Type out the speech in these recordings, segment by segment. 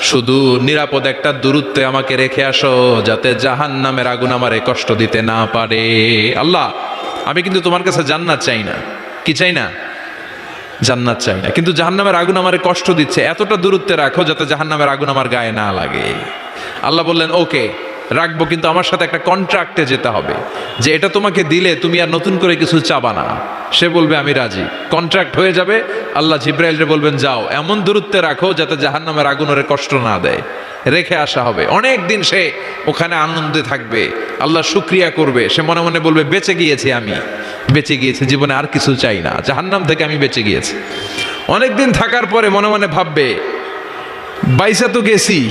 শুধু নিরাপদ একটা দূরত্বে আমাকে রেখে আসো, যাতে জাহান নামের আগুন আমারে কষ্ট দিতে না পারে। আল্লাহ, আমি কিন্তু তোমার কাছে জান্নাত চাই না। কি চাই না? জান্নাত চাই না। কিন্তু জাহান্নামের আগুন আমারে কষ্ট দিচ্ছে। এতটা দূরত্বে রাখো, যাতে জাহান্নামের আগুন আমার গায়ে না লাগে। আল্লাহ বললেন ওকে রাখব, কিন্তু আমার সাথে একটা কন্ট্রাক্টে যেতে হবে। যে এটা তোমাকে দিলে তুমি আর নতুন করে কিছু চাবা না। সে বলবে, আমি রাজি। কন্ট্রাক্ট হয়ে যাবে। আল্লাহ জিব্রাইলরে বলবেন, যাও, এমন দূরত্বে রাখো যাতে জাহান্নামের আগুন ওরে কষ্ট না দেয়। রেখে আসা হবে। অনেক দিন সে ওখানে আনন্দে থাকবে। আল্লাহ শুক্রিয়া করবে। সে মনে মনে বলবে, বেঁচে গিয়েছি আমি। বেঁচে গিয়েছি, জীবনে আর কিছু চাই না। জাহান্নাম থেকে আমি বেঁচে গিয়েছি। অনেক দিন থাকার পরে মনে মনে ভাববে, বাইসা তো গেছি।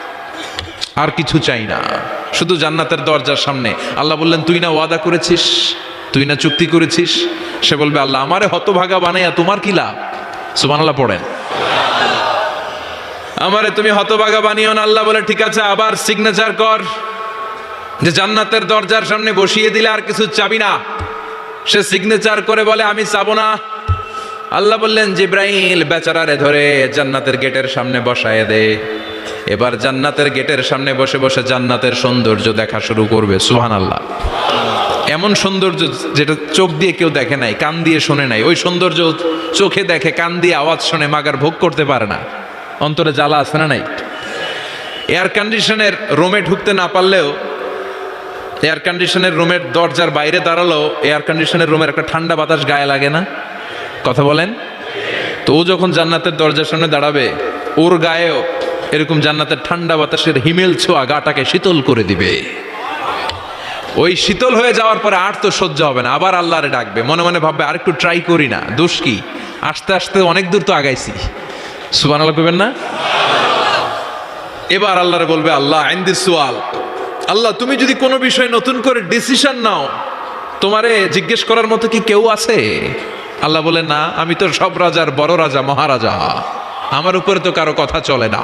আর কিছু চাই না। শুধু জান্নাতের দরজার সামনে। আল্লাহ বললেন, তুই না ওয়াদা করেছিস? তুই না চুক্তি করেছিস? সে বলবে, আল্লাহ, আমারে হতভাগা বানাইয়া তোমার কি লাভ? সুবহানাল্লাহ পড়েন। আমারে তুমি হতভাগা বানিও না। আল্লাহ বলে, ঠিক আছে, আবার সিগনেচার কর। যে জান্নাতের দরজার সামনে বসিয়ে দিলে আর কিছু চাবি না। সে সিগনেচার করে বলে, আমি চাবো না। আল্লাহ বললেন, জিব্রাইল বেচারারে ধরে জান্নাতের গেটের সামনে বসায় দে। এবার জান্নাতের গেটের সামনে বসে বসে জান্নাতের সৌন্দর্য দেখা শুরু করবে সুহান আল্লাহ এমন সৌন্দর্য যেটা চোখ দিয়ে কেউ দেখে নাই, কান দিয়ে শোনে নাই, ওই সৌন্দর্য চোখে দেখে, কান দিয়ে আওয়াজ শোনে, মাগার ভোগ করতে পারে না। অন্তরে জ্বালা আছে না নাই? এয়ার কন্ডিশনের রুমে ঢুকতে না পারলেও এয়ার কন্ডিশনের রুমের দরজার বাইরে দাঁড়াল এয়ার কন্ডিশনের রুমের একটা ঠান্ডা বাতাস গায়ে লাগে না? কথা বলেন? তো ও যখন জান্নাতের দরজার সামনে দাঁড়াবে, ওর গায়েও এরকম জান্নাতের ঠান্ডা বাতাসের হিমেল ছোঁয়া গাটাকে শীতল করে দিবে। ওই শীতল হয়ে যাওয়ার পরে আর তো সহ্য হবে না, আবার আল্লাহরে ডাকবে। মনে মনে ভাববে আর একটু ট্রাই করি না, দোষ কি? আস্তে আস্তে অনেক দূর তো আগাইছি। সুবান আল্লাহ করবেন না? এবার আল্লাহরে বলবে, আল্লাহ আইন আইন্দি সোয়াল আল্লাহ, তুমি যদি কোনো বিষয়ে নতুন করে ডিসিশন নাও, তোমারে জিজ্ঞেস করার মতো কি কেউ আছে? আল্লাহ বলে, না, আমি তো সব রাজার বড় রাজা, মহারাজা। আমার উপরে তো কারও কথা চলে না।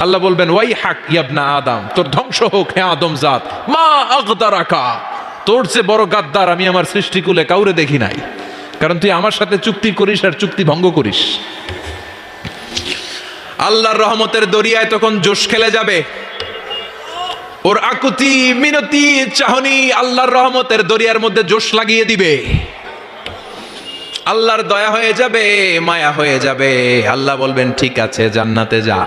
আল্লাহ বলবেন ওয়াই হাক ইয়াবনা আদম, তোর ধ্বংস হোক হে আদম জাত। মা আগদারাকা, তোর যে বড় গাদ্দার আমি আমার সৃষ্টিকুলে কাউরে দেখি নাই। কারণ তুই আমার সাথে চুক্তি করিস আর চুক্তি ভঙ্গ করিস। আল্লাহর রহমতের দরিয়ায় তখন জোশ খেলে যাবে। ওর আকুতি, মিনতি, চাহনি আল্লাহর রহমতের দরিয়ার মধ্যে জোশ লাগিয়ে দিবে। আল্লাহর দয়া হয়ে যাবে, মায়া হয়ে যাবে। আল্লাহ বলবেন, ঠিক আছে, জান্নাতে যা।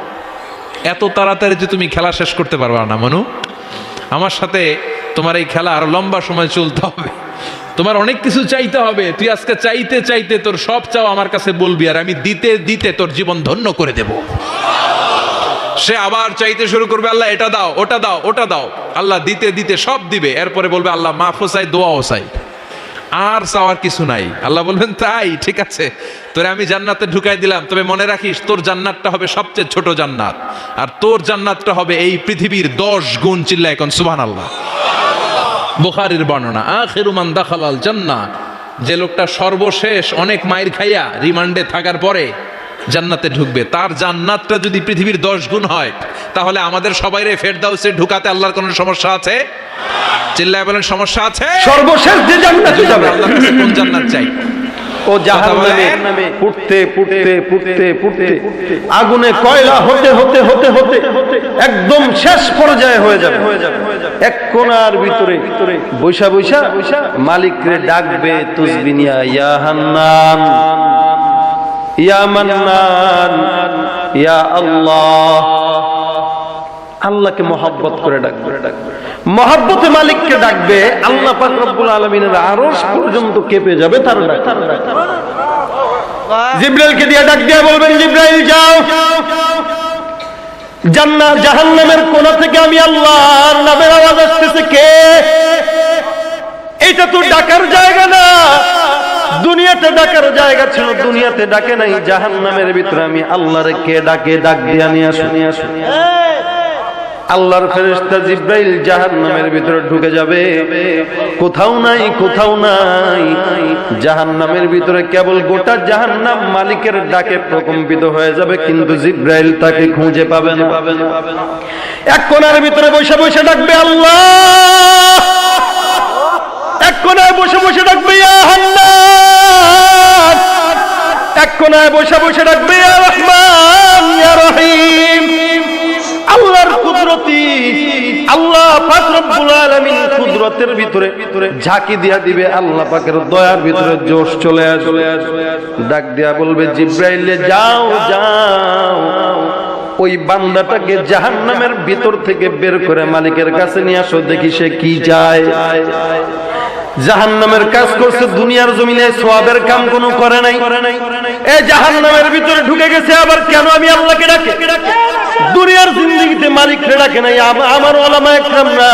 এত তাড়াতাড়ি যে তুমি খেলা শেষ করতে পারবা না, মনু। আমার সাথে তোমার এই খেলা আরও লম্বা সময় চলতে হবে। তোমার অনেক কিছু চাইতে হবে। তুই আজকে চাইতে চাইতে তোর সব চাও আমার কাছে বলবি আর আমি দিতে দিতে তোর জীবন ধন্য করে দেব। সে আবার চাইতে শুরু করবে, আল্লাহ, এটা দাও, ওটা দাও ওটা দাও। আল্লাহ দিতে দিতে সব দিবে। এরপরে বলবে, আল্লাহ মাফও চাই দোয়াও চাই। আর চাওয়ার কিছু নাই। আল্লাহ বলবেন, তাই, ঠিক আছে। তোরে আমি জান্নাতে ঢুকাই দিলাম। তবে মনে রাখিস, তোর জান্নাতটা হবে সবচেয়ে ছোট জান্নাত। আর তোর জান্নাতটা হবে এই পৃথিবীর দশ গুণ চিল্লা এখন সুবান আল্লাহ বুখারির বর্ণনা আখেরুমান দাখালাল জান্নাত যে লোকটা সর্বশেষ অনেক মায়ের খাইয়া রিমান্ডে থাকার পরে জান্নাতে ঢুকবে। তার জান্নাতটা যদি পৃথিবীর দশ গুণ হয় তাহলে আমাদের সবাইরে ফেরদাউসে ঢুকাতে আল্লাহর কোনো সমস্যা আছে? চিল্লায় বলেন সমস্যা আছে? সর্বশেষ যে জান্নাতে যাবে। আল্লাহর কাছে কোন জান্নাত চাই? ও জাহান্নামে বলেন। পুড়তে পুড়তে পুড়তে পুড়তে আগুনে কয়লা হতে হতে হতে হতে একদম শেষ পর্যায়ে হয়ে যাবে। এক কোণার ভিতরে বৈশা বৈশা মালিকরে ডাকবে তুসবিনিয়া। ইয়া হান্নান। ইয়া মান্নান, ইয়া আল্লাহ। আল্লাহকে মহাব্বত করে ডাকবে। মহাব্বতে মালিককে ডাকবে, আল্লাহ পাক রব্বুল আলামিনের আরশ পর্যন্ত কেঁপে যাবে তার জিব্রাইলকে দিয়ে ডাক দিয়ে বলবেন, জিব্রাইল, যাও। জান্নাত জাহান্নামের কোণা থেকে আমি আল্লাহর নামের আওয়াজ আসতেছে, কে? এটা তো ডাকার জায়গা না। দুনিয়াতে ডাকার জায়গা ছিল, দুনিয়াতে ডাকে নাই, জাহান্নামের ভিতরে আমি আল্লাহরে কে ডাকে, ডাক দিয়া নিয়ে আসো নিয়ে আল্লাহর ফেরেস্তা জিব্রাইল জাহান্নামের ভিতরে ঢুকে যাবে। কোথাও নাই কোথাও নাই। জাহান্নামের ভিতরে কেবল গোটা জাহান্নাম মালিকের ডাকে প্রকম্পিত হয়ে যাবে, কিন্তু জিব্রাইল তাকে খুঁজে পাবে না। এক কোণার ভিতরে বসে বসে ডাকবে আল্লাহ! এক কোণায় বসে বসে ডাকবে এক কোণায় বসে বসে জোশ চলে ডাক দিয়া বলবে যাও যাও। ওই বান্দাটাকে জাহান্নামের ভিতর থেকে বের করে মালিকের কাছে নিয়ে আসো, দেখি সে কি যায় জাহান্নামের কাজ করছে, দুনিয়ার জমিনে সোয়াবের কাম কোনো করে নাই। এ জাহান্নামের ভিতরে ঢুকে গেছে, আবার কেন আমি আল্লাহকে ডাকে? দুনিয়ার জিন্দগিতে মালিক ডাকে নাই, আম- আমার ওলামা একরাম না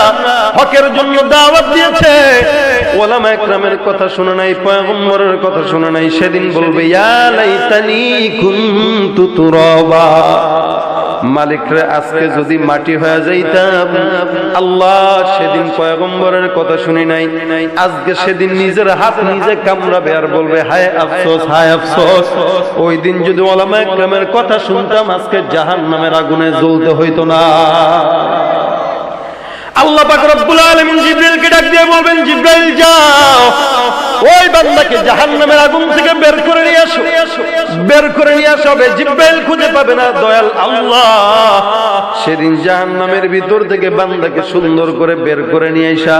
হকের জন্য দাওয়াত দিয়েছে। ওলামা একরামের কথা শুনে নাই, পয়গম্বরের কথা শুনে নাই, সেদিন বলবে, ইয়া লাইতানি কুনতু তুরাবা। মালিকরে আজকে যদি মাটি হয়ে যাইতাম, আল্লাহ সেদিন পয়গম্বরের কথা শুনি নাই। আজকে সেদিন নিজের হাত নিজে কামড়াবে আর বলবে, হায় আফসোস হায় আফসোস। ওই দিন যদি ওলামা একরামের কথা শুনতাম, আজকে জাহান নামের আগুনে জ্বলতে হইতো না। আল্লাহ পাক রব্বুল আলামিন জিব্রাইলকে ডাক দিয়ে বলবেন, জিব্রাইল, যাও। ওই বান্দাকে জাহান্নামের আগুন থেকে বের করে নিয়ে আসো বের করে নিয়ে আসো হবে জিব্রাইল খুঁজে পাবে না দয়াল আল্লাহ সেদিন জাহান্নামের ভিতর থেকে বান্দাকে সুন্দর করে বের করে নিয়ে আসা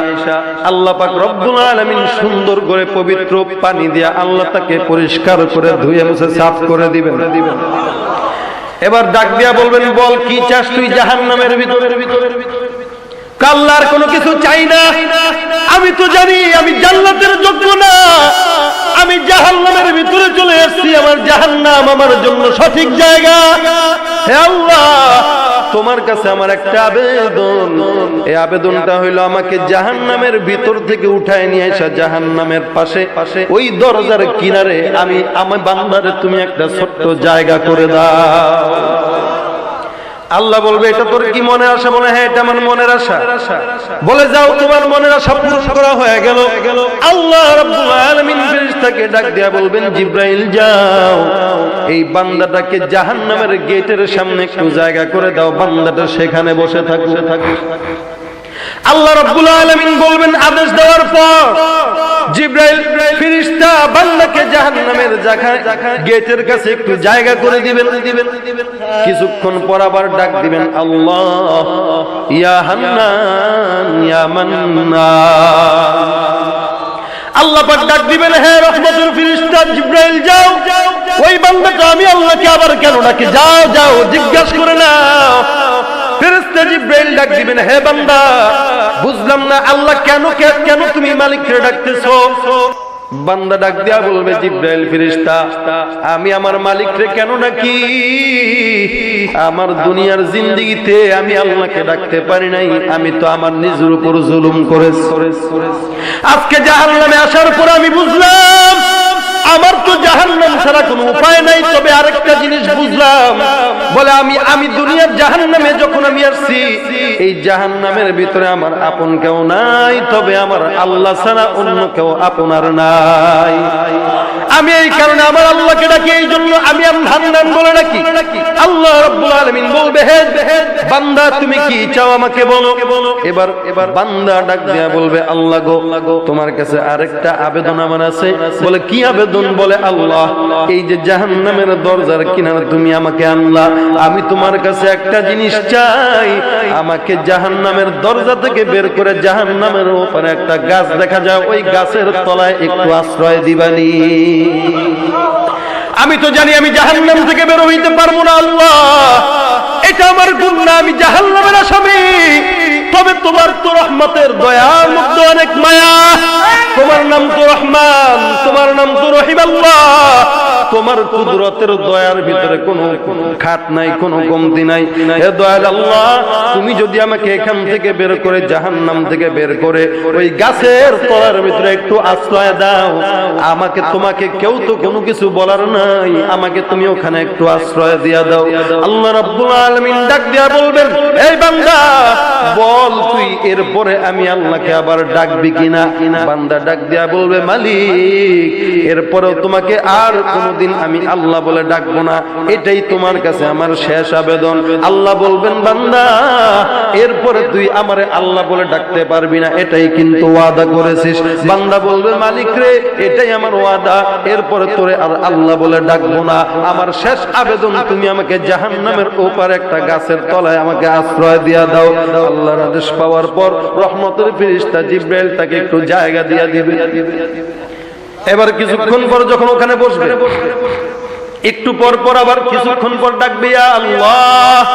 আল্লাহ পাক রব্বুল আলামিন সুন্দর করে পবিত্র পানি দিয়ে আল্লাহ তাকে পরিষ্কার করে ধুয়ে মুছে সাফ করে দিবেন দিবেন এবার ডাক দিয়া বলবেন বল কি চাস তুই জাহান্নামের ভিতরের ভিতরের ভিতরে কাল্লার কোনো কিছু চাই না। আমি তো জানি, আমি জান্নাতের যোগ্য না। আমি জাহান্নামের ভিতরে চলে এসেছি, আমার জাহান্নাম আমার জন্য সঠিক জায়গা। হে আল্লাহ, তোমার কাছে আমার একটা আবেদন। এই আবেদনটা হইল আমাকে জাহান্নামের ভিতর থেকে উঠায় নিয়ে আসা জাহান্নামের পাশে পাশে ওই দরজার কিনারে আমি, আমার বান্দারে তুমি একটা ছোট্ট জায়গা করে দাও। আল্লাহ বলবে, এটা তোর কি মনে আশা? বলে হ্যাঁ এটা আমার মনের আশা। বলে, যাও, তোমার মনের আশা পূরণ করা হয়ে গেল। আল্লাহ রাব্বুল আলামিন ডাক দেয়া বলবেন, জিব্রাইল, যাও। এই বান্দাটাকে জাহান্নামের গেটের সামনে একটু জায়গা করে দাও, বান্দাটা সেখানে বসে থাকুক। আল্লাহ রাব্বুল আলামিন বলবেন আদেশ দেওয়ার পর জিব্রাইল ফেরেশতা বান্দাকে জাহান্নামের গেটের কাছে একটু জায়গা করে দিবেন। দিবেন কিছুক্ষণ পর আবার ডাক দিবেন, আল্লাহ, ইয়া হান্নান, ইয়া মান্নান। আল্লাহ পাক ডাক দিবেন, হে রহমতের ফেরেশতা জিব্রাইল, যাও। ওই বান্দাটা আমি আল্লাহকে আবার কেন ডাকি? যাও যাও, জিজ্ঞাসা করে নাও। ফেরেশতা জিব্রাইল ডাক দিবেন, হে বান্দা, বুঝলাম না আল্লাহ কেন কেন তুমি মালিককে ডাকতেছো? বান্দা ডাক বলবে, জিব্রাইল আমি আমার মালিকরে কেন ডাকি? আমার দুনিয়ার জিন্দেগিতে আমি আল্লাহকে ডাকতে পারি নাই, আমি তো আমার নিজের উপর জুলুম করেছি। আজকে জাহান্নামে আসার পর আমি বুঝলাম, আমার তো জাহান্নাম ছাড়া কোনো উপায় নাই, তবে আরেকটা জিনিস বুঝলাম বলে আমি আমি দুনিয়ার জাহান্নামে যখন আমি আসছি, এই জাহান্নামের ভিতরে আমার আপন কেউ নাই, তবে আমার আল্লাহ ছাড়া অন্য কেউ আপনার নাই। আমি এই কারণে আমার আল্লাহকে ডাকি, এই জন্য আমি আম হান্নান বলে ডাকি। আল্লাহ রাব্বুল আলামিন বলবে, হে বান্দা, তুমি কি চাও আমাকে বলো? এবার এবার বান্দা ডাক দিয়া বলবে, আল্লাহ গো, তোমার কাছে আরেকটা আবেদন আমার আছে। বলে, কি আবেদন? বলে, আল্লাহ, এই যে জাহান্নামের দরজার কিনারে তুমি আমাকে আনলা। আমি তোমার কাছে একটা জিনিস চাই। আমাকে জাহান্নামের দরজা থেকে বের করে জাহান্নামের উপরে একটা গাছ দেখা যায়। ওই গাছের তলায় একটু আশ্রয় দিবানি। আমি তো জানি আমি জাহান্নাম থেকে বের হইতে পারব না, আল্লাহ। এটা আমার গুণ আমি জাহান্নামের আসামি। তবে তোমার তো রহমতের দয়ার মধ্যে অনেক মায়া। তোমার নাম তো রহমান, তোমার নাম তো রহিম, আল্লাহ। তোমার কুদরতের দয়ার ভিতরে কোনো খাত নাই, কোনো কমতি নাই। হে দয়াল আল্লাহ, তুমি যদি আমাকে এখান থেকে বের করে জাহান্নাম থেকে বের করে ওই গাছের তলার ভিতরে একটু আশ্রয় দাও। আমাকে, তোমাকে কেউ তো কোনো কিছু বলার নাই। আমাকে তুমি ওখানে একটু আশ্রয় দিয়া দাও। আল্লাহ রাব্বুল আলামিন ডাক দিয়া বলবেন, এই বান্দা, বল তুই এরপরে আমি আল্লাহকে আবার ডাকবি কিনা? বান্দা ডাক দিয়া বলবে, মালিক, এরপরেও তোমাকে আর কোনোদিন আমি আল্লাহ বলে ডাকবো না, এটাই তোমার কাছে আমার শেষ আবেদন। আল্লাহ বলবেন, বান্দা, এরপরে তুই আমারে আল্লাহ বলে ডাকতে পারবি না, এটাই কিন্তু ওয়াদা করেছিস। বান্দা বলবে, মালিক রে, এটাই আমার ওয়াদা, এরপরে তোরে আর আল্লাহ বলে ডাকবো না। আমার শেষ আবেদন তুমি আমাকে জাহান্নামের ওপারে একটা গাছের তলায় আমাকে আশ্রয় দিয়া দাও। আল্লাহর আদেশ পাওয়ার পর রহমতের ফিরিস্তা জিব্রাইল তাকে একটু জায়গা দিয়া দিবে। এবার কিছুক্ষণ পর যখন ওখানে বসবে, একটু পর পর আবার কিছুক্ষণ পর ডাকবে আল্লাহ!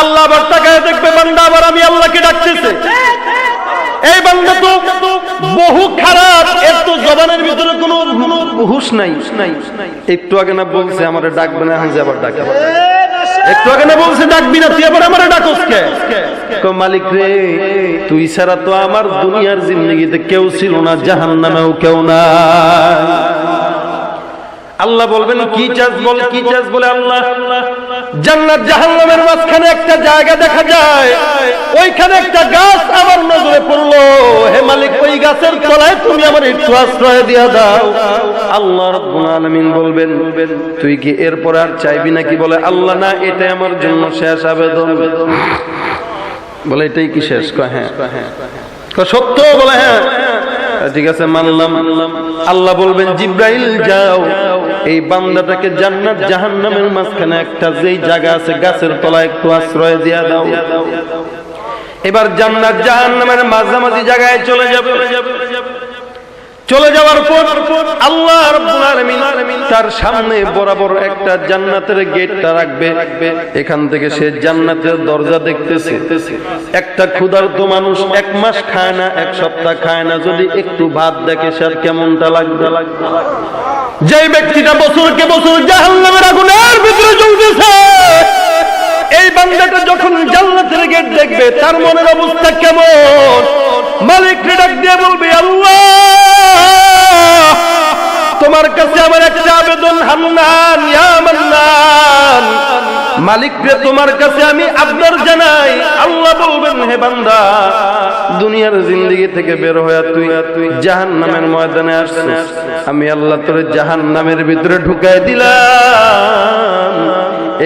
আল্লাহ আবার তাকায় দেখবে, বান্দা আবার আমি আল্লাহকে ডাকতেছে। এই বান্দা তো বহু খারাপ, এর তো জবানের ভিতরে কোনো হুশ নাই। একটু আগে না বলছে, আমার ডাকবে না যে আবার ডাকে। একটু আগে না বলছে, ডাকবি না, তুই আবার আমার ডাকস কে? মালিক রে, তুই ছাড়া তো আমার দুনিয়ার জিন্দগিতে কেউ ছিল না, জাহান্নামেও কেউ না আল্লাহ বলবেন, কি চাস বল, কি চাস বলে আল্লাহ? জান্নাত জাহান্নামের মাঝখানে একটা জায়গা দেখা যায়। ওইখানে একটা গাছ আমার নজরে পড়ল। হে মালিক, ওই গাছের তলায় তুমি আমার একটু আশ্রয় দিয়া দাও। আল্লাহ আলামিন বলবেন, তুই কি এরপর আর চাইবি নাকি? বলে, আল্লাহ না, এটাই আমার জন্য শেষ আবেদন। বলে এটাই কি শেষ? কয় হ্যাঁ। সত্য? বলে হ্যাঁ। ঠিক আছে মানলাম। আল্লাহ বলবেন জিব্রাইল যাও। এই বান্দাটাকে জান্নাত জাহান্নামের মাঝখানে একটা যেই জায়গা আছে গাছের তলায় একটু আশ্রয় দিয়া দাও। এবার জান্নাত জাহান্নামের মাঝামাঝি জায়গায় চলে যাবে। চলে যাওয়ার পর আল্লাহ তার সামনে বরাবর একটা জান্নাতের গেটটা রাখবে। এখান থেকে সে জান্নাতের দরজা দেখতেছে। একটা ক্ষুধার্ত মানুষ এক মাস খায় না, এক সপ্তাহ খায় না। যদি একটু ভাত দেখে সে কেমনটা লাগবে? যে ব্যক্তিটা বছরকে বছর জাহান্নামের আগুনের ভিতরে জ্বলতেছে, এই বান্দাটা যখন জান্নাতের গেট দেখবে, তার মনের অবস্থা কেমন? মালিক ডাক দিয়ে বলবে, আল্লাহ! কাছে আমার একটা আবেদন, হান্নান, ইয়া মান্নান। মালিক রে, তোমার কাছে আমি আবদার জানাই। আল্লাহ বলবেন, হে বান্দা, দুনিয়ার জিন্দগি থেকে বের হয়ে তুই জাহান নামের ময়দানে আসছিস। আমি আল্লাহ তোর জাহান নামের ভিতরে ঢুকাই দিলাম।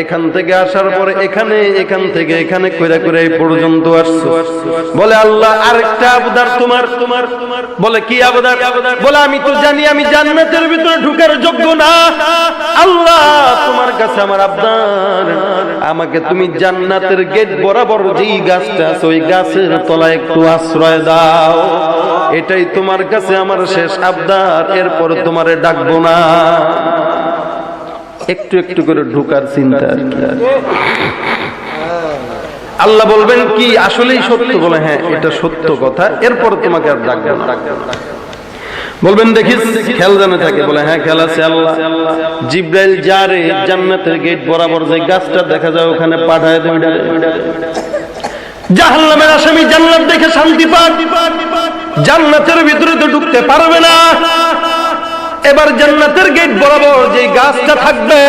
এখান থেকে আসার পরে এখানে, এখান থেকে এখানে কইরা কইরা এই পর্যন্ত আসছো। বলে, আল্লাহ, আরেকটা আবদার তোমার। তোমার তোমার বলে, কি আবদার? বলে, আমি তো জানি, আমি জান্নাতের ভিতরে ঢুকার যোগ্য না। আল্লাহ, তোমার কাছে আমার আবদার। আমাকে তুমি জান্নাতের গেট বরাবর যেই গাছটা আছে, ওই গাছের তলায় একটু আশ্রয় দাও। এটাই তোমার কাছে আমার শেষ আবদার। এরপরে তোমারে ডাকবো না। একটু একটু করে ঢুকার চিন্তা আল্লাহ বলবেন কি, আসলেই সত্য বলে হ্যাঁ এটা সত্য কথা, এরপর তোমাকে আর ডাকবো না। বলবেন, দেখিস, খেয়াল জানে থাকে। বলে হ্যাঁ খেয়াল আছে, আল্লাহ। জিব্রাইল যারে জান্নাতের গেট বরাবর যে গাছটা দেখা যায়, ওখানে পাঠায় দেয় জাহান্নামের আসামি জান্নাত দেখে শান্তি পান জান্নাতের ভিতরে তো ঢুকতে পারবে না। এবার জান্নাতের গেট বরাবর যে গাছটা থাকবে,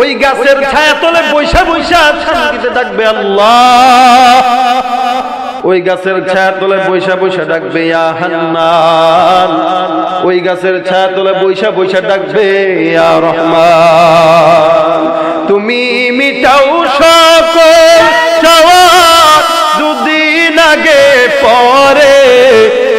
ওই গাছের ছায়া তলে বৈশা বৈশা শান্তিতে ডাকবে আল্লাহ। ওই গাছের ছায়া তলে বৈশা বৈশা ডাকবে ওই গাছের ছায়া তলে বৈশা বৈশা ডাকবে রহমান। তুমি মিটাও সকল চাওয়া, দুদিন আগে পরে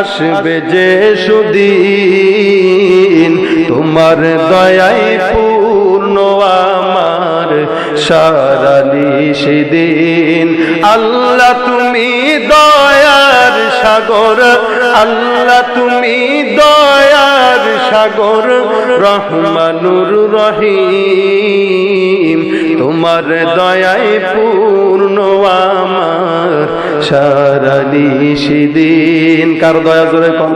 আসবে যে সুদিন, তোমার দয়াই পূর্ণ আমার সারা সেদিন আল্লাহ তুমি দয়ার সাগর, আল্লাহ তুমি দয়ার সাগর রহমানুর রহিম। তোমার দয়াই পূর্ণ আমার। সারালি সেদিন কার দয়া জোরে কম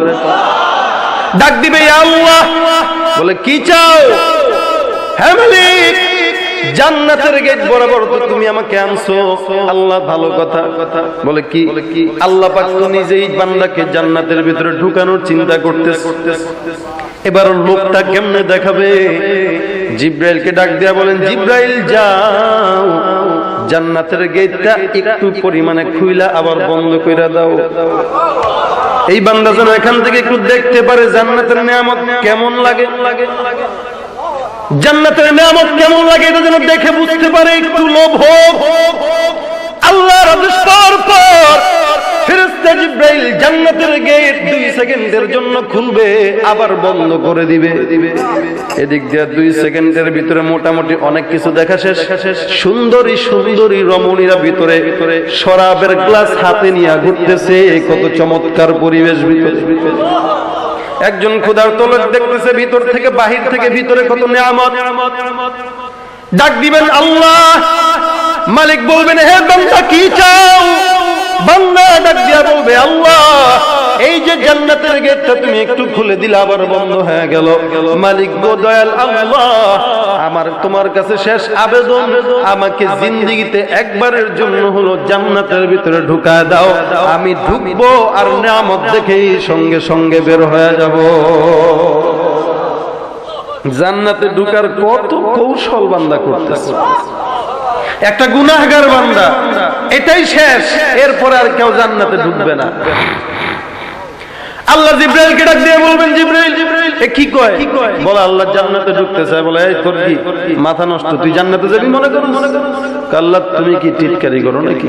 ডাক দিবে আল্লাহ। বলে, কি চাও? হ্যাঁ জান্নাতের গেট বরাবর তো তুমি আমাকে আনছো। আল্লাহ ভালো কথা কথা। বলে, কি? আল্লাহ পাক তো নিজেই বান্দাকে জান্নাতের ভিতরে ঢুকানোর চিন্তা করতেছে। এবার লোকটা কেমনে দেখাবে? জিব্রাইলকে ডাক দেয়া বলেন, জিব্রাইল, যাও। জান্নাতের গেটটা একটু পরিমাণে খুইলা, আবার বন্ধ কইরা দাও। এই বান্দা যেন এখান থেকে একটু দেখতে পারে জান্নাতের নিয়ামত কেমন লাগে। জান্নাতের নিয়ামত কেমন লাগে এটা যেন দেখে বুঝতে পারে, একটু লোভ হোক। আল্লাহর আদেশ পাওয়ার পর ফেরেশতা জিব্রাইল জান্নাতের গেট দুই সেকেন্ডের জন্য খুলবে, আবার বন্ধ করে দিবে। এদিক দিয়ে দুই সেকেন্ডের ভিতরে মোটামুটি অনেক কিছু দেখা শেষ। সুন্দরী সুন্দরী রমণীরা ভিতরে শরাবের গ্লাস হাতে নিয়ে ঘুরতেছে, কত চমৎকার পরিবেশ ভিতরে। একজন ক্ষুধার তোলক দেখতেছে ভিতর থেকে, বাহির থেকে, ভিতরে কত নিয়ামত। ডাক দিবেন আল্লাহ। মালিক বলবেন, হে বান্দা, কি চাও? আল্লাহ, এই যে তুমি একটু খুলে দিলে, আবার বন্ধ হয়ে মালিক আমার তোমার কাছে শেষ আবেদন। আমাকে জিন্দিগিতে একবারের জন্য হলো জান্নাতের ভিতরে ঢুকায় দাও। আমি ঢুকবো আর নামত দেখেই সঙ্গে সঙ্গে বের হয়ে যাব। জান্নাতে ঢুকার কত কৌশল বান্দা করতেছে। একটা গুনাহগার বান্দা। এটাই শেষ। এরপরে আর কেউ জান্নাতে ঢুকবে না। আল্লাহ জিব্রাইলকে ডাক দিয়ে বলবেন, জিব্রাইল, এ কি কয়? বলে, আল্লাহ জান্নাতে ঢুকতে চায় বলে, এই, তোর কি মাথা নষ্ট? তুই জান্নাতে যাবি মনে করো মনে করো আল্লাহ, তুমি কি টিটকারি করো নাকি?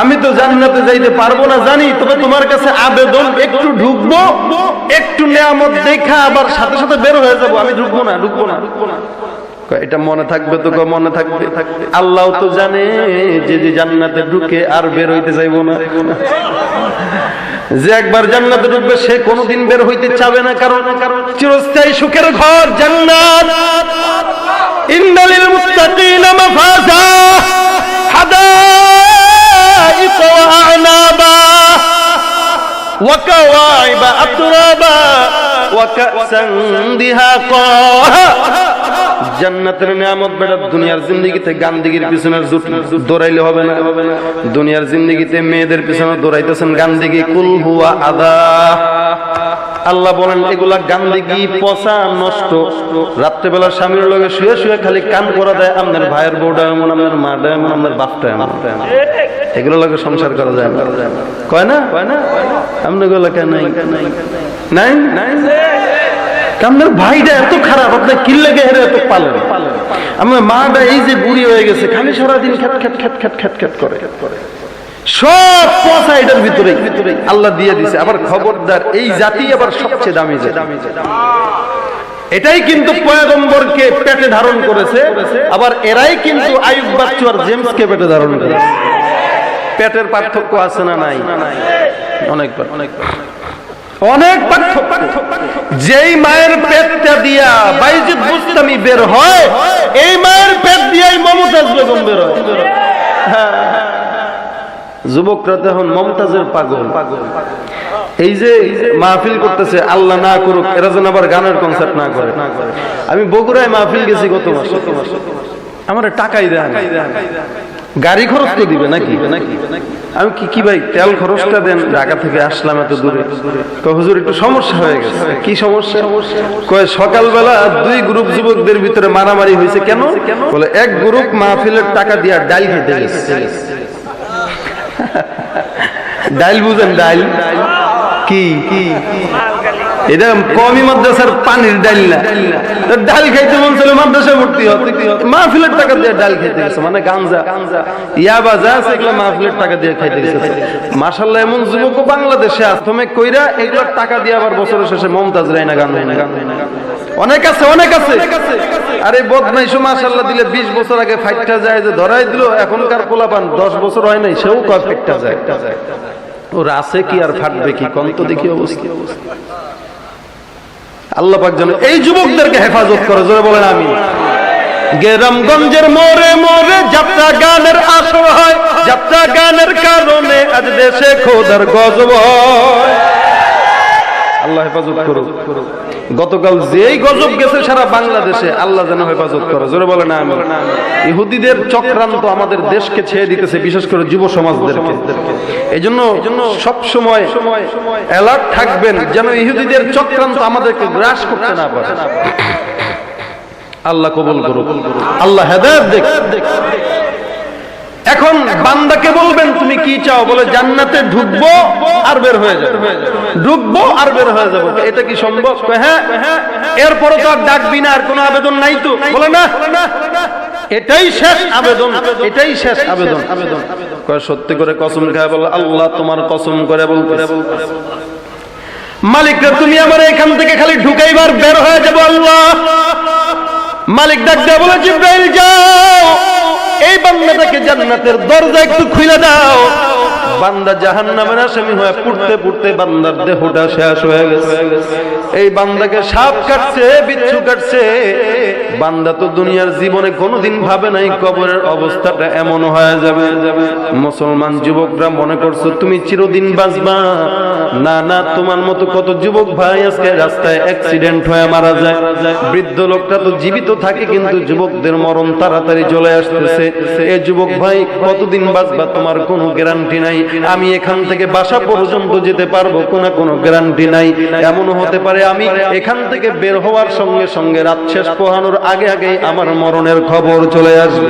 আমি তো জান্নাতে যাইতে পারব না, জানি, তবে তোমার কাছে আবেদন, একটু ঢুকবো, একটু নিয়ামত দেখা, আবার সাথে সাথে বের হয়ে যাব। আমি ঢুকবো না ঢুকবো না ঢুকবো না। এটা মনে থাকবে তো মনে থাকবে। আল্লাহ তো জানে যে যে জান্নাতে ঢুকে আর বের হইতে চাইব না। যে একবার জান্নাতে ঢুকবে, সে কোনদিন বের হইতে চাবে না, কারণ চিরস্থায়ী সুখের ঘর জান্নাত। ইন্দালিল মুত্তাকিনা মাফাজা হাদাইক ওয়া আনাবা, ওয়া কাওয়াইবা আতরাবা। জান্নাতের নিয়ামত বেটা দুনিয়ার জিন্দগিতে গান্দিগির পিছনে জুট দৌড়াইলে হবে না। দুনিয়ার জিন্দগিতে মেয়েদের পিছনে দৌড়াইতেছেন গান্দিগি কুল হুয়া আদা। আল্লাহ বলেন, এগুলা গান্দিগি পচা, নষ্ট। রাত্রেবেলা স্বামীর লগে শুয়ে শুয়ে খালি কান করা দেয়, আপনার ভাইয়ের বউটা এমন, আপনার মাটা এমন, আপনার বাপটা এমন। এগুলো লাগে সংসার করা যায় কয় না। কয় না? আপনারগুলো কেন নাই? নাই? আপনার ভাইটা এত খারাপ, আপনার কিল্লে গেহেরে এত পালেন। আমার মাটা এই যে বুড়ি হয়ে গেছে, খালি সারাদিন খ্যাট খ্যাট খ্যাট খ্যাট খ্যাট খ্যাট করে। সব পচা এটার ভিতরে আল্লাহ দিয়ে দিছে। আবার খবরদার, এই জাতি আবার সবচেয়ে দামি দামি এটাই কিন্তু পয়গম্বরকে পেটে ধারণ করেছে, আবার এরাই কিন্তু আয়ুব বাচ্চু আর জেমসকে পেটে ধারণ করেছে। পেটের পার্থক্য আছে না নাই? অনেক অনেক অনেক পার্থক্য। যেই মায়ের পেটটা দিয়া বাইজিদ বুস্তামি বের হয়, এই মায়ের পেট দিয়াই মমতাজ বেগম বের হয়। হ্যাঁ। যুবকরা তখন মমতাজের পাগল। এই যে মাহফিল করতেছে, আল্লাহ না করুক, এরা যেন আবার গানের কনসার্ট না করে। আমি বগুড়ায় মাহফিল গেছি গত মাস। আমার টাকাই দেয় গাড়ি খরচ তো দিবে নাকি? আমি কি কি ভাই, তেল খরচটা দেন, ঢাকা থেকে আসলাম এত দূরে। হুজুর, একটু সমস্যা হয়ে গেছে। কি সমস্যা? কয়, সকালবেলা দুই গ্রুপ যুবকদের ভিতরে মারামারি হয়েছে কেন? বলে, এক গ্রুপ মাহফিলের টাকা দিয়া ডাইল খেতে গেছে। ডাইল বুঝেন, ডাইল। কি? এটা মাদ্রাসার পানির না। ডাল খাইতে ভর্তি হতে টাকা দিয়ে ডাল খাইতে গেছে মানে গাঞ্জা। ইয়াবা যা আছে এগুলো টাকা দিয়ে খাইতে গেছে। মাশাল্লাহ এমন যুবক বাংলাদেশে আছে। তুমি কইরা এগুলোর টাকা দিয়ে আবার বছরের শেষে মমতাজ রাইনা গান গান অনেক আছে অনেক আছে। আরে বদমাইশো মাশাল্লাহ দিলে 20 বছর আগে ফাইটটা যায় যে ধরাই দিল, এখনকার পোলাপান 10 বছর হয় নাই, সেও কয় ফাইটটা যায়। ওর আছে কি আর ফাটবে কি? কন্ত দেখি অবস্থা। আল্লাহ পাক যেন এই যুবকদেরকে হেফাজত করে, জোরে বলেন আমি গেরামগঞ্জের মোরে মোরে যাত্রা গানের আসর হয়, যাত্রা গানের কারণে আজ দেশে খোদার গজব হয়। আল্লাহ হেফাজত করুক। গতকাল যেই গজব গেছে সারা বাংলাদেশে, আল্লাহ যেন হেফাজত করে। জোরে বলে না আমি ইহুদিদের চক্রান্ত আমাদের দেশকে ছেয়ে দিতেছে, বিশেষ করে যুব সমাজদেরকে। এই জন্য সব সময় অ্যালার্ট থাকবেন যেন ইহুদিদের চক্রান্ত আমাদেরকে গ্রাস করতে না পারে। আল্লাহ কবুল করুক। আল্লাহ হেদায়ত দেখ। এখন বান্দাকে বলবেন, তুমি কি চাও? বলে, জান্নাতে ঢুকবো আর বের হয়ে যাবে। ঢুকবো আর বের হয়ে যাব। এটা কি সম্ভব? হ্যাঁ এরপরে তো আর ডাকবি না, আর কোনো আবেদন নাই তো। বলে, না, এটাই শেষ আবেদন, এটাই শেষ আবেদন। আবেদন সত্যি করে কসম খায় বলে, আল্লাহ তোমার কসম করে বলতে মালিকরা, তুমি আমার এখান থেকে খালি ঢুকাইবার বের হয়ে যাব, আল্লাহ। মালিক ডাক দেয়া বলে, জিব্রাইল, যাও। এই বান্দাটাকে জান্নাতের দরজা একটু খুলে দাও। বান্দা জাহান্নামের আসামি হয়ে পুড়তে পুড়তে বান্দার দেহটা শেষ হয়ে গেছে। এই বান্দাকে সাপ কাটছে, বিচ্ছু কাটছে। বান্দা তো দুনিয়ার জীবনে কোনোদিন ভাবে নাই, কবরের অবস্থাটা এমন হয়ে যাবে। মুসলমান যুবকরা মনে করছ, তুমি চিরদিন বাঁচবা? না না, তোমার মতো কত যুবক ভাই আজকে রাস্তায় অ্যাক্সিডেন্ট হয়ে মারা যায়। বৃদ্ধ লোকটা তো জীবিত থাকে, কিন্তু যুবকদের মরণ তাড়াতাড়ি চলে আসতেছে। এ যুবক ভাই, কতদিন বাঁচবা? তোমার কোনো গ্যারান্টি নাই। আমি এখান থেকে বাসা পর্যন্ত যেতে পারব, কোনো কোনো গ্যারান্টি নাই। এমন হতে পারে আমি এখান থেকে বের হওয়ার সঙ্গে সঙ্গে রাত শেষ পোহানোর আগে আগে আমার মরণের খবর চলে আসবে।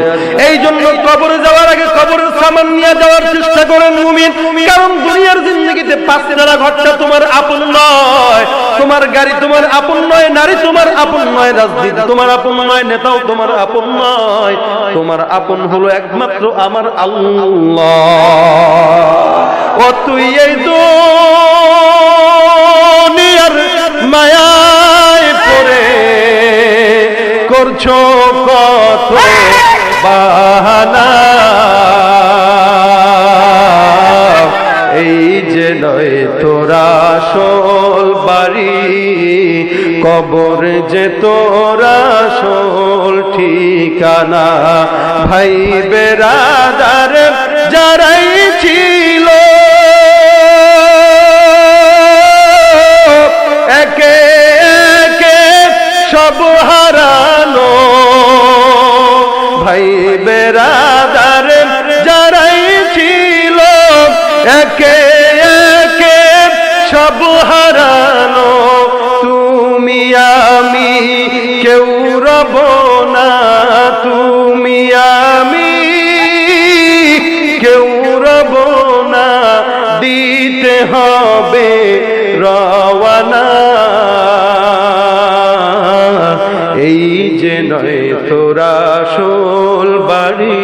এই জন্য কবরে যাওয়ার আগে কবরের সামান নিয়ে যাওয়ার চেষ্টা করেন মুমিন। কারণ দুনিয়ার জিন্দগিতে পাঁচ তারা ঘরটা তোমার আপন নয়। তোমার গাড়ি তোমার আপন নয়, নারী তোমার আপন নয়, রাজনীতি তোমার আপন নয়, নেতাও তোমার আপন নয়। তোমার আপন হলো একমাত্র আমার আল্লাহ। ও তুই এই দুনিয়ার মায়ায় পড়ে করছ কত বাহানা। এই যে নয় তোরা সোল বাড়ি, কবর যে তোরা সোল ঠিকানা। ভাই বেরাদার যারাই ছিল। একে একে সব হারানো। ভাই বেড়াদার যারাই ছিল, একে একে সব হারানো। তুমি আমি কেউ রব না তুমি হবে রওয়ানা। এই যে নয় তোরা সোল বাড়ি,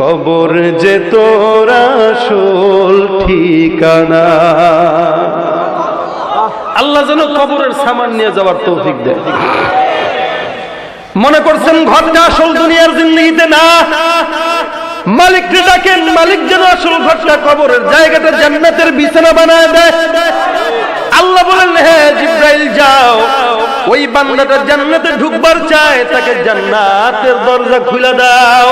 কবর যে তোরা সোল ঠিকানা। আল্লাহ যেন কবরের সামান নিয়ে যাওয়ার তৌফিক দেয়। মনে করছেন ঘরটা আসল দুনিয়ার জিন্দগিতে না। মালিক ডাকেন, মালিক যেন আসল ঘরটা কবরের জায়গাটা জান্নাতের বিছানা বানায় দেয়। আল্লাহ বলেন হ্যাঁ জিব্রাইল যাও। ওই বান্দাটা জান্নাতে ঢুকবার চায়, তাকে জান্নাতের দরজা খুলে দাও।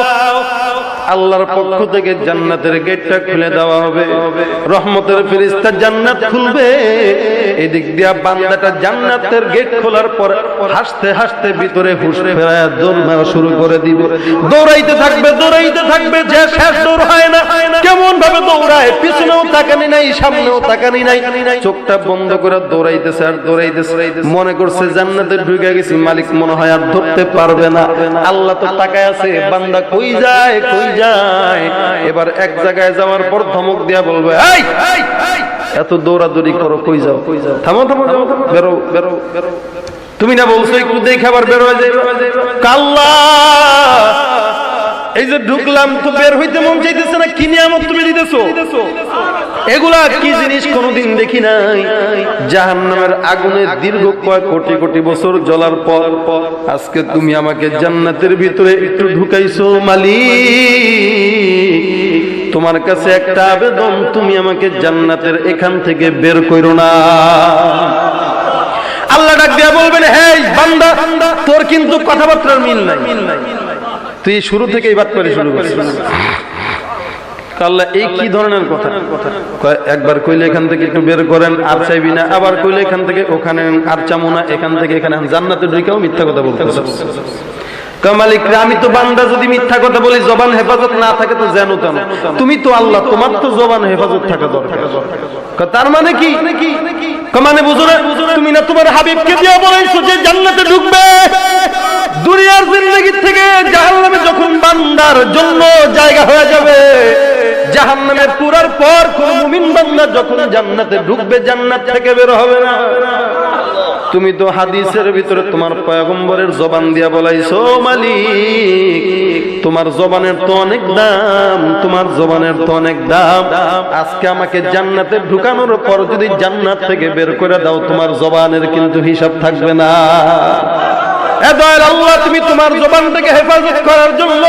আল্লাহর পক্ষ থেকে জান্নাতের গেটটা খুলে দেওয়া হবে। রহমতের ফেরেশতা জান্নাত খুলবে। এদিক দিয়া বান্দাটা জান্নাতের গেট খোলার পর হাসতে হাসতে ভিতরে হুশ ফেরায় দৌড় শুরু করে দিব। দৌড়াইতে থাকবে দৌড়াইতে থাকবে যে শেষ দৌড় হয় না। কেমন ভাবে দৌড়ায়? পিছনেও তাকানি নাই সামনেও তাকানি নাই। চোখটা বন্ধ করে দৌড়াইতেছে আর দৌড়াইতেছে। মনে করছে জান্নাতে ঢুকে গেছি মালিক মনে হয় আর ধরতে পারবে না। আল্লাহ তো তাকায় আছে বান্দা কই যায় কই যায়। এবার এক জায়গায় যাওয়ার পর ধমক দিয়া বলবে, এই, এত দৌড়াদৌড়ি করো, কই যাও? থামো থামো থামো বেরো বেরো বেরো তুমি না বলছো একটু দেখে আবার বের কাল্লা! এই যে ঢুকলাম, তো বের হইতে মন চাইতেছে না কিনে নিয়ামত তুমি দিতেছো? এগুলা কি জিনিস কোনোদিন দেখি নাই? জাহান্নামের আগুনে দীর্ঘ কয়েক কোটি কোটি বছর জ্বলার পর আজকে তুমি আমাকে জান্নাতের ভিতরে একটু ঢুকাইছো, মালিক। তোমার কাছে একটা আবেদন, তুমি আমাকে জান্নাতের এখান থেকে বের করো না। আল্লাহ ডাক দিয়া বলবেন হে বান্দা, তোর কিন্তু কথাবার্তার মিল নাই। তুই শুরু থেকে এই বাত করে শুরু করছিস। কি আমি তো বান্দা, যদি মিথ্যা কথা বলি, জবান হেফাজত না থাকে তো জানো তেন তুমি তো আল্লাহ, তোমার তো জবান হেফাজত থাকা দরকার। তার মানে কি? মানে বুঝো না, তুমি না তোমার হাবিবকে দিয়ে বলেছ যে জান্নাতে ঢুকবে? দুনিয়ার জিন্দগি থেকে জাহান্নামে যখন বান্দার জন্য জায়গা হয়ে যাবে জাহান্নামে পুরার পর কোন মুমিন বান্দা যখন জান্নাতে ঢুকবে, জান্নাত থেকে বের হবে না। তুমি তো হাদিসের ভিতরে তোমার পয়গম্বরের জবান দিয়া বলাইছো, মালিক, তোমার জবানের তো অনেক দাম, তোমার জবানের তো অনেক দাম। আজকে আমাকে জান্নাতে ঢুকানোর পর যদি জান্নাত থেকে বের করে দাও, তোমার জবানের কিন্তু হিসাব থাকবে না। দয়াল আল্লাহ, তুমি তোমার জবানটাকে হেফাজত করার জন্য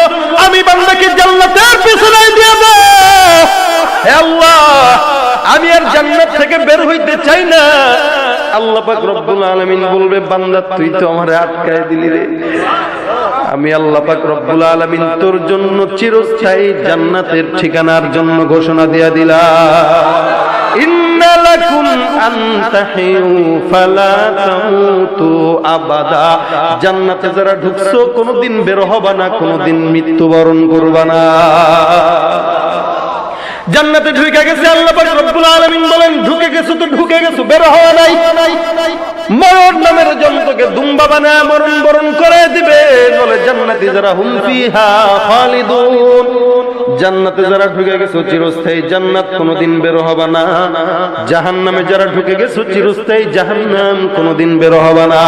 আমি বান্দাকে জান্নাতের পিছনে দিয়ে দাও আমি আর জান্নাত থেকে বের হইতে চাই না। আল্লাহ পাক রব্বুল আলামিন বলবে, বান্দা, তুই তো আমারে আটকায় দিলি রে। আমি আল্লাহ পাক রব্বুল আলামিন তোর জন্য চিরস্থায়ী জান্নাতের ঠিকানার জন্য ঘোষণা দিয়া দিলাম। জান্নাতে যারা ঢুকছো, কোনোদিন বের হবা না, কোনোদিন মৃত্যুবরণ করবা না। জান্নাতে ঢুকে গেছে আল্লাহ রব্বুল বলেন, ঢুকে গেছো তো ঢুকে গেছো, বের হওয়া নাই। মরণ নামের জন্তুকে দুম্বা বানায় মরণ বরণ করে দিবে। বলে, জান্নাতি যারা হুমফিহা খালিদুন। জান্নাতে যারা ঢুকে গেছে চিরস্থায়ী জান্নাত কোনোদিন বের হবে না। জাহান্নামে যারা ঢুকে গেছে চিরস্থায়ী জাহান্নাম কোনোদিন বের হবে না।